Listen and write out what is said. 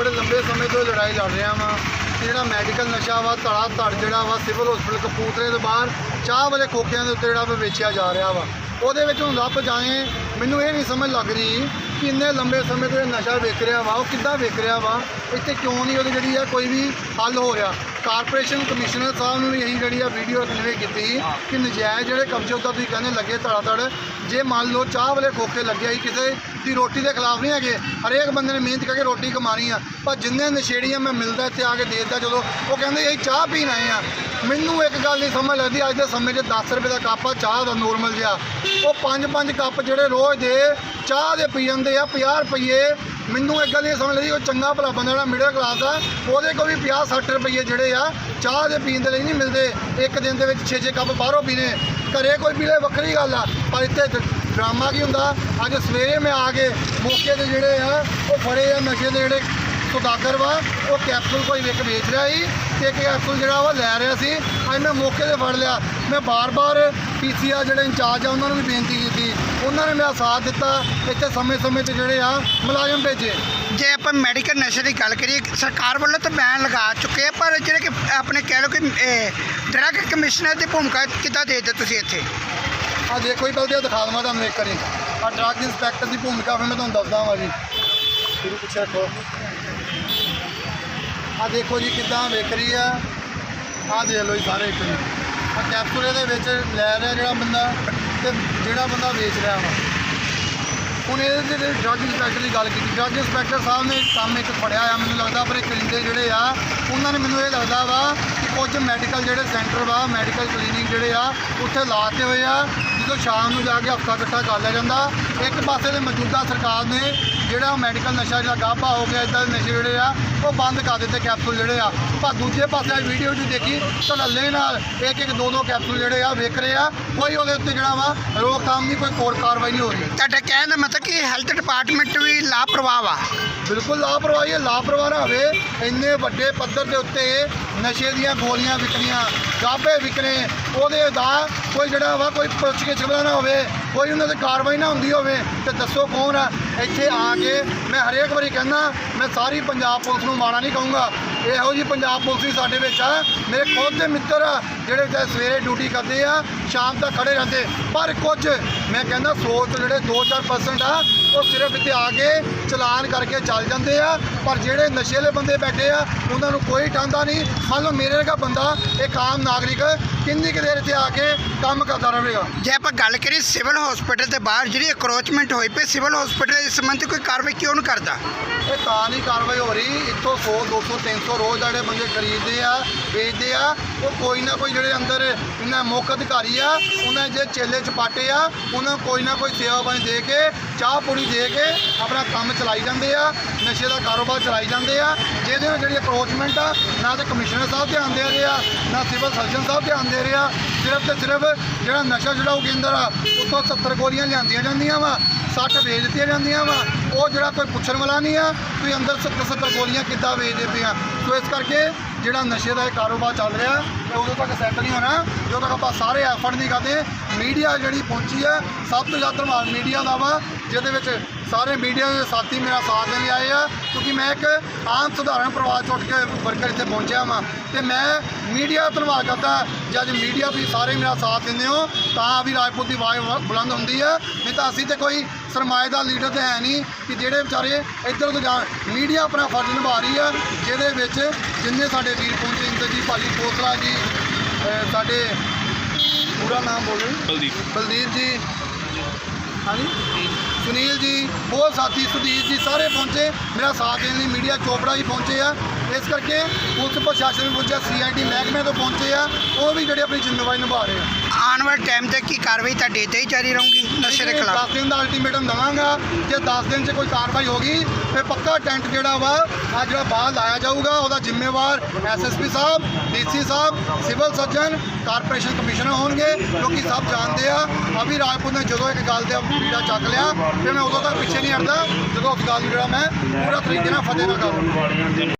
ਬੜੇ ਲੰਬੇ ਸਮੇਂ ਤੋਂ ਇਹ ਲੜਾਈ ਲੜ ਰਿਹਾ ਵਾਂ। ਕਿ ਜਿਹੜਾ ਮੈਡੀਕਲ ਨਸ਼ਾ ਵਾ ਧੜਾ ਧੜ ਜਿਹੜਾ ਵਾ, ਸਿਵਲ ਹਸਪੀਟਲ ਕਪੂਰਥਲੇ ਦੇ ਬਾਹਰ ਚਾਹ ਵਾਲੇ ਖੋਖਿਆਂ ਦੇ ਉੱਤੇ ਜਿਹੜਾ ਵਾ ਵੇਚਿਆ ਜਾ ਰਿਹਾ ਵਾ। ਉਹਦੇ ਵਿੱਚ ਹੁਣ ਲੱਭ ਜਾਏ, ਮੈਨੂੰ ਇਹ ਨਹੀਂ ਸਮਝ ਲੱਗ ਰਹੀ ਕਿ ਇੰਨੇ ਲੰਬੇ ਸਮੇਂ ਤੋਂ ਇਹ ਨਸ਼ਾ ਵੇਚ ਰਿਹਾ ਵਾ, ਉਹ ਕਿੱਦਾਂ ਵੇਚ ਰਿਹਾ ਵਾ? ਇੱਥੇ ਕਿਉਂ ਨਹੀਂ ਉਹਦੀ ਜਿਹੜੀ ਆ ਕੋਈ ਵੀ ਹੱਲ ਹੋ ਰਿਹਾ? ਕਾਰਪੋਰੇਸ਼ਨ ਕਮਿਸ਼ਨਰ ਸਾਹਿਬ ਨੂੰ ਵੀ ਇਹੀ ਜਿਹੜੀ ਆ ਵੀਡੀਓ ਕਨਵੇ ਕੀਤੀ ਸੀ ਕਿ ਨਜਾਇਜ਼ ਜਿਹੜੇ ਕਬਜ਼ੇ ਉੱਤੇ ਤੁਸੀਂ ਕਹਿੰਦੇ ਲੱਗੇ ਧੜਾ ਧੜ ਜੇ ਮੰਨ ਲਓ ਚਾਹ ਵਾਲੇ ਖੋਖੇ ਲੱਗੇ ਸੀ ਕਿਸੇ ਦੀ ਰੋਟੀ ਦੇ ਖਿਲਾਫ ਨਹੀਂ ਹੈਗੇ, ਹਰੇਕ ਬੰਦੇ ਨੇ ਮਿਹਨਤ ਕਰਕੇ ਰੋਟੀ ਕਮਾਣੀ ਆ। ਪਰ ਜਿੰਨੇ ਨਸ਼ੇੜੀਆਂ ਮੈਂ ਮਿਲਦਾ ਇੱਥੇ ਆ ਕੇ ਦੇਖਦਾ ਜਦੋਂ ਉਹ ਕਹਿੰਦੇ ਅਸੀਂ ਚਾਹ ਪੀਣ ਆਏ ਆ। ਮੈਨੂੰ ਇੱਕ ਗੱਲ ਨਹੀਂ ਸਮਝ ਲੱਗਦੀ, ਅੱਜ ਦੇ ਸਮੇਂ 'ਚ 10 ਰੁਪਏ ਦਾ ਕੱਪ ਆ, ਚਾਹ ਦਾ ਨੋਰਮਲ ਜਿਹਾ। ਉਹ ਪੰਜ ਪੰਜ ਕੱਪ ਜਿਹੜੇ ਰੋਜ਼ ਦੇ ਚਾਹ ਦੇ ਪੀ ਜਾਂਦੇ ਆ 50 ਰੁਪਏ ਮੈਨੂੰ ਇੱਕ ਗੱਲ ਇਹ ਸਮਝ ਲਈ ਉਹ ਚੰਗਾ ਭਲਾ ਬੰਦਾ ਜਿਹੜਾ ਮਿਡਲ ਕਲਾਸ ਆ, ਉਹਦੇ ਕੋਲ ਵੀ 50 60 ਰੁਪਏ ਜਿਹੜੇ ਆ, ਚਾਹ ਦੇ ਪੀਣ ਦੇ ਲਈ ਨਹੀਂ ਮਿਲਦੇ। ਇੱਕ ਦਿਨ ਦੇ ਵਿੱਚ 6-6 ਕੱਪ ਬਾਹਰੋਂ ਪੀਣੇ। ਘਰੇ ਕੋਈ ਪੀ ਲੇ ਵੱਖਰੀ ਗੱਲ ਆ। ਪਰ ਇੱਥੇ ਡਰਾਮਾ ਕੀ ਹੁੰਦਾ? ਅੱਜ ਸਵੇਰੇ ਮੈਂ ਆ ਕੇ ਮੌਕੇ ਤੇ ਜਿਹੜੇ ਆ, ਉਹ ਫੜੇ ਆ ਨਸ਼ੇ ਦੇ ਜਿਹੜੇ ਸੁਦਾਗਰ ਵਾ, ਉਹ ਕੈਪਸੂਲ ਕੋਈ ਵੇਖ ਵੇਚ ਰਿਹਾ ਸੀ ਤੇ ਕੈਪਸੂਲ ਜਿਹੜਾ ਵਾ ਲੈ ਰਿਹਾ ਸੀ। ਅੱਜ ਮੈਂ ਮੌਕੇ ਤੇ ਫੜ ਲਿਆ। ਮੈਂ ਬਾਰ-ਬਾਰ ਪੀਸੀਆ ਜਿਹੜੇ ਇੰਚਾਰਜ ਆ, ਉਹਨਾਂ ਨੂੰ ਵੀ ਬੇਨਤੀ ਕੀਤੀ। ਉਹਨਾਂ ਨੇ ਮੇਰਾ ਸਾਥ ਦਿੱਤਾ ਇੱਥੇ ਸਮੇਂ-ਸਮੇਂ ਤੇ ਜਿਹੜੇ ਆ ਮੁਲਾਜ਼ਮ ਭੇਜੇ। ਜੇ ਆਪਾਂ ਮੈਡੀਕਲ ਨਸ਼ੇ ਦੀ ਗੱਲ ਕਰੀਏ ਸਰਕਾਰ ਵੱਲੋਂ ਤਾਂ ਬੈਨ ਲਗਾ ਚੁੱਕੇ ਆ ਪਰ ਜਿਹੜੇ ਕਿ ਆਪਣੇ ਕਹਿ ਲਓ ਕਿ ਡਰੱਗ ਕਮਿਸ਼ਨਰ ਦੀ ਭੂਮਿਕਾ ਕਿੱਦਾਂ ਦੇਖਦੇ ਤੁਸੀਂ ਇੱਥੇ? ਆ ਦੇਖੋ ਹੀ ਪਹਿਲੇ ਦਿਖਾ ਦਵਾਂ ਤੁਹਾਨੂੰ ਇੱਕ ਵਾਰੀ। ਆ ਡਰੱਗ ਇੰਸਪੈਕਟਰ ਦੀ ਭੂਮਿਕਾ ਫਿਰ ਮੈਂ ਤੁਹਾਨੂੰ ਦੱਸਦਾ ਵਾਂ ਜੀ। ਸ਼ੁਰੂ ਪਿੱਛੇ ਰੱਖੋ। ਆ ਦੇਖੋ ਜੀ ਕਿੱਦਾਂ ਵਿਕ ਰਹੀ ਆ। ਆ ਦੇਖ ਲਓ ਜੀ ਸਾਰੇ ਇੱਕ ਜੀ ਆ ਕੈਪਸੂਲ ਇਹਦੇ ਵਿੱਚ ਲੈ ਰਿਹਾ ਜਿਹੜਾ ਬੰਦਾ। ਤੇ ਜਿਹੜਾ ਬੰਦਾ ਵੇਚ ਰਿਹਾ ਵਾ। ਹੁਣ ਇਹਦੇ ਜਿਹੜੇ ਡਰੱਗ ਇੰਸਪੈਕਟਰ ਦੀ ਗੱਲ ਕੀਤੀ। ਡਰੱਗ ਇੰਸਪੈਕਟਰ ਸਾਹਿਬ ਨੇ ਕੰਮ ਇੱਕ ਫੜਿਆ ਆ, ਮੈਨੂੰ ਲੱਗਦਾ ਪਰ ਇਹ ਕਰਿੰਦੇ ਜਿਹੜੇ ਆ, ਉਹਨਾਂ ਨੇ ਮੈਨੂੰ ਇਹ ਲੱਗਦਾ ਵਾ ਕਿ ਕੁਝ ਮੈਡੀਕਲ ਜਿਹੜੇ ਸੈਂਟਰ ਵਾ ਮੈਡੀਕਲ ਕਲੀਨਿਕ ਜਿਹੜੇ ਆ, ਉੱਥੇ ਲਾਤੇ ਹੋਏ ਆ, ਜਦੋਂ ਸ਼ਾਮ ਨੂੰ ਜਾ ਕੇ ਹਫਤਾ ਇਕੱਠਾ ਕਰ ਲਿਆ ਜਾਂਦਾ। ਇੱਕ ਪਾਸੇ ਦੇ ਮੌਜੂਦਾ ਸਰਕਾਰ ਨੇ ਜਿਹੜਾ ਮੈਡੀਕਲ ਨਸ਼ਾ ਜਿਹੜਾ ਗਾਭਾ ਹੋ ਗਿਆ ਇਦਾਂ ਦੇ ਨਸ਼ੇ ਜਿਹੜੇ ਆ ਉਹ ਬੰਦ ਕਰ ਦਿੱਤੇ ਕੈਪਸੂਲ ਜਿਹੜੇ ਆ। ਪਰ ਦੂਜੇ ਪਾਸੇ ਆ ਵੀਡੀਓ 'ਚ ਦੇਖੀ ਲੱਲੇ ਨਾਲ ਇੱਕ ਇੱਕ ਦੋ ਦੋ ਕੈਪਸੂਲ ਜਿਹੜੇ ਆ ਵਿਕ ਰਹੇ ਆ। ਕੋਈ ਉਹਦੇ ਉੱਤੇ ਜਿਹੜਾ ਵਾ ਰੋਕਥਾਮ ਨਹੀਂ ਕੋਈ ਕੋਰ ਕਾਰਵਾਈ ਨਹੀਂ ਹੋ ਰਹੀ। ਤੁਹਾਡਾ ਕਹਿਣ ਦਾ ਮਤਲਬ ਕਿ ਹੈਲਥ ਡਿਪਾਰਟਮੈਂਟ ਵੀ ਲਾਪਰਵਾਹ ਆ ਬਿਲਕੁਲ ਲਾਪਰਵਾਹੀ ਹੈ ਲਾਪਰਵਾਹ ਹੋਵੇ। ਇੰਨੇ ਵੱਡੇ ਪੱਧਰ ਦੇ ਉੱਤੇ ਨਸ਼ੇ ਦੀਆਂ ਗੋਲੀਆਂ ਵਿਕਣੀਆਂ ਗਾਬੇ ਵਿਕਣੇ ਉਹਦੇ ਦਾ ਕੋਈ ਜਿਹੜਾ ਵਾ ਕੋਈ ਪੁੱਛ ਕੇ ਨਾ ਹੋਵੇ। ਕੋਈ ਉਹਨਾਂ ਤੇ ਕਾਰਵਾਈ ਨਾ ਹੁੰਦੀ ਹੋਵੇ ਤੇ ਦੱਸੋ ਕੌਣ ਆ? ਇੱਥੇ ਆ ਕੇ ਮੈਂ ਹਰੇਕ ਵਾਰੀ ਕਹਿੰਦਾ, ਮੈਂ ਸਾਰੀ ਪੰਜਾਬ ਪੁਲਿਸ ਨੂੰ ਮਾੜਾ ਨਹੀਂ ਕਹੂੰਗਾ। ਇਹੋ ਜੀ ਪੰਜਾਬ ਪੁਲਿਸ ਵੀ ਸਾਡੇ ਵਿੱਚ ਆ। ਮੇਰੇ ਖੁਦ ਦੇ ਮਿੱਤਰ ਆ ਜਿਹੜੇ ਚਾਹੇ ਸਵੇਰੇ ਡਿਊਟੀ ਕਰਦੇ ਆ, ਸ਼ਾਮ ਤੱਕ ਖੜੇ ਰਹਿੰਦੇ। ਪਰ ਕੁਝ, ਮੈਂ ਕਹਿੰਦਾ 100 ਤੋਂ ਜਿਹੜੇ 2-4% ਆ, ਉਹ ਸਿਰਫ ਇੱਥੇ ਆ ਕੇ ਚਲਾਨ ਕਰਕੇ ਚੱਲ ਜਾਂਦੇ ਆ। ਪਰ ਜਿਹੜੇ ਨਸ਼ੇ ਵਾਲੇ ਬੰਦੇ ਬੈਠੇ ਆ, ਉਹਨਾਂ ਨੂੰ ਕੋਈ ਟਾਂਦਾ ਨਹੀਂ। ਮੰਨ ਲਓ ਮੇਰੇ ਵਰਗਾ ਬੰਦਾ, ਇੱਕ ਆਮ ਨਾਗਰਿਕ, ਕਿੰਨੀ ਕੁ ਦੇਰ ਇੱਥੇ ਆ ਕੇ ਕੰਮ ਕਰਦਾ ਰਹੇਗਾ? ਜੇ ਆਪਾਂ ਗੱਲ ਕਰੀਏ ਸਿਵਲ ਹਸਪੀਟਲ ਦੇ ਬਾਹਰ, ਜਿਹੜੀ ਅਕਰੋਚਮੈਂਟ ਹੋਈ ਪਈ, ਸਿਵਲ ਹਸਪੀਟਲ ਇਸ ਸੰਬੰਧੀ ਕੋਈ ਕਾਰਵਾਈ ਕਿਉਂ ਨਹੀਂ ਕਰਦਾ? ਇਹ ਤਾਂ ਨਹੀਂ ਕਾਰਵਾਈ ਹੋ ਰਹੀ। ਇੱਥੋਂ 100 200 300 ਰੋਜ਼ ਜਿਹੜੇ ਬੰਦੇ ਖਰੀਦਦੇ ਆ, ਵੇਚਦੇ ਆ, ਉਹ ਕੋਈ ਨਾ ਕੋਈ ਜਿਹੜੇ ਅੰਦਰ ਇਹਨਾਂ ਮੁੱਖ ਅਧਿਕਾਰੀ ਆ, ਉਹਨਾਂ ਜੇ ਚੇਲੇ ਚਪਾਟੇ ਆ, ਉਹਨਾਂ ਨੂੰ ਕੋਈ ਨਾ ਕੋਈ ਸੇਵਾ ਪਾਣੀ ਦੇ ਕੇ, ਚਾਹ ਪੂਰੀ ਦੇ ਕੇ ਆਪਣਾ ਕੰਮ ਚਲਾਈ ਜਾਂਦੇ ਆ, ਨਸ਼ੇ ਦਾ ਕਾਰੋਬਾਰ ਚਲਾਈ ਜਾਂਦੇ ਆ। ਜਿਹਦੇ ਵਿੱਚ ਜਿਹੜੀ ਅਪਰੋਚਮੈਂਟ ਆ, ਨਾ ਤਾਂ ਕਮਿਸ਼ਨਰ ਸਾਹਿਬ ਧਿਆਨ ਦੇ ਰਹੇ ਆ, ਨਾ ਸਿਵਲ ਸਰਜਨ ਸਾਹਿਬ ਧਿਆਨ ਦੇ ਰਹੇ ਆ। ਸਿਰਫ ਤੇ ਸਿਰਫ ਜਿਹੜਾ ਨਸ਼ਾ ਛਡਾਊ ਕੇਂਦਰ ਆ, ਉੱਥੋਂ 70 ਗੋਲੀਆਂ ਲਿਆਂਦੀਆਂ ਜਾਂਦੀਆਂ ਵਾ 60 ਵੇਚ ਦਿੱਤੀਆਂ ਜਾਂਦੀਆਂ ਵਾ। ਉਹ ਜਿਹੜਾ ਕੋਈ ਪੁੱਛਣ ਵਾਲਾ ਨਹੀਂ ਆ ਤੁਸੀਂ ਅੰਦਰ 70 70 ਗੋਲੀਆਂ ਕਿੱਦਾਂ ਵੇਚਦੇ ਪਏ ਆ? ਸੋ ਇਸ ਕਰਕੇ ਜਿਹੜਾ ਨਸ਼ੇ ਦਾ ਇਹ ਕਾਰੋਬਾਰ ਚੱਲ ਰਿਹਾ, ਇਹ ਉਦੋਂ ਤੱਕ ਸੈੱਟ ਨਹੀਂ ਹੋਣਾ, ਜਦੋਂ ਤੱਕ ਆਪਾਂ ਸਾਰੇ ਐਫਰਟ ਨਹੀਂ ਕਰਦੇ ਮੀਡੀਆ ਜਿਹੜੀ ਪਹੁੰਚੀ ਆ ਸਭ ਤੋਂ ਜ਼ਿਆਦਾ ਧੰਨਵਾਦ ਮੀਡੀਆ ਦਾ ਵਾ, ਜਿਹਦੇ ਵਿੱਚ ਸਾਰੇ ਮੀਡੀਆ ਦੇ ਸਾਥੀ ਮੇਰਾ ਸਾਥ ਦੇਣ ਲਈ ਆਏ ਆ ਕਿਉਂਕਿ ਮੈਂ ਇੱਕ ਆਮ ਸਧਾਰਨ ਪਰਿਵਾਰ ਚੋਂ ਉੱਠ ਕੇ ਵਰਕਰ ਇੱਥੇ ਪਹੁੰਚਿਆ ਵਾਂ। ਤੇ ਮੈਂ ਮੀਡੀਆ ਦਾ ਧੰਨਵਾਦ ਕਰਦਾ ਜੇ ਅੱਜ ਮੀਡੀਆ ਤੁਸੀਂ ਸਾਰੇ ਮੇਰਾ ਸਾਥ ਦਿੰਦੇ ਹੋ ਤਾਂ ਵੀ ਰਾਜਪੂਤ ਦੀ ਆਵਾਜ਼ ਬੁਲੰਦ ਹੁੰਦੀ ਆ। ਨਹੀਂ ਤਾਂ ਅਸੀਂ ਤੇ ਕੋਈ ਸਰਮਾਏਦਾਰ ਲੀਡਰ ਤੇ ਹੈ ਨਹੀਂ ਕਿ ਜਿਹੜੇ ਵਿਚਾਰੇ ਇੱਧਰ ਉੱਧਰ ਜਾਣ ਮੀਡੀਆ ਆਪਣਾ ਫਰਜ਼ ਨਿਭਾ ਰਹੀ ਆ ਜਿਹਦੇ ਵਿੱਚ ਜਿੰਨੇ ਸਾਡੇ ਵੀਰ ਪਹੁੰਚੇ ਇੰਦਰਜੀਤ ਭਾਜੀ ਕੋਸਲਾ ਜੀ ਸਾਡੇ ਪੂਰਾ ਨਾਮ ਬੋਲੋ ਬਲਦੀਪ। ਬਲਦੀਪ ਜੀ। ਹਾਂਜੀ। ਸੁਨੀਲ ਜੀ ਬਹੁਤ ਸਾਥੀ ਸੁਦੀਪ ਜੀ ਸਾਰੇ ਪਹੁੰਚੇ। ਮੇਰਾ ਸਾਥ ਦੇਣ ਲਈ ਮੀਡੀਆ ਚੋਪੜਾ ਜੀ ਪਹੁੰਚੇ ਆ। ਇਸ ਕਰਕੇ ਪੁਲਿਸ ਪ੍ਰਸ਼ਾਸਨ ਵੀ ਪਹੁੰਚਿਆ ਸੀਆਈਡੀ ਮਹਿਕਮੇ ਤੋਂ ਪਹੁੰਚੇ ਆ ਉਹ ਵੀ ਜਿਹੜੇ ਆਪਣੀ ਜ਼ਿੰਮੇਵਾਰੀ ਨਿਭਾ ਰਹੇ ਆ। ਆਉਣ ਵਾਲੇ ਟਾਈਮ ਤੇ ਕੀ ਕਾਰਵਾਈ ਤੁਹਾਡੇ ਤੇ ਹੀ ਜਾਰੀ ਰਹੂਗੀ ਨਸ਼ੇ ਦੇ ਖਿਲਾਫ? 10 ਦਿਨ ਦਾ ਅਲਟੀਮੇਟਮ ਦਵਾਂਗਾ ਜੇ 10 ਦਿਨ 'ਚ ਕੋਈ ਕਾਰਵਾਈ ਹੋਗੀ ਫਿਰ ਪੱਕਾ ਟੈਂਟ ਜਿਹੜਾ ਵਾ ਆ ਜਿਹੜਾ ਬਾਹਰ ਲਾਇਆ ਜਾਊਗਾ ਉਹਦਾ ਜ਼ਿੰਮੇਵਾਰ ਐਸਐਸਪੀ ਸਾਹਿਬ ਡੀਸੀ ਸਾਹਿਬ ਸਿਵਲ ਸਰਜਨ ਕਾਰਪੋਰੇਸ਼ਨ ਕਮਿਸ਼ਨਰ ਹੋਣਗੇ ਕਿਉਂਕਿ ਸਭ ਜਾਣਦੇ ਆ। ਅਭੀ ਰਾਜਪੂਤ ਨੇ ਜਦੋਂ ਇੱਕ ਗੱਲ ਤੇ ਵੀੜਾ ਚੱਕ ਲਿਆ ਫਿਰ ਮੈਂ ਉਦੋਂ ਤੱਕ ਪਿੱਛੇ ਨਹੀਂ ਹਟਦਾ ਜਦੋਂ ਉਸ ਗੱਲ ਨੂੰ ਜਿਹੜਾ ਮੈਂ ਪੂਰਾ ਤਰੀਕੇ ਨਾਲ ਫਤਿਹ ਨਾਲ ਕਰਾਂ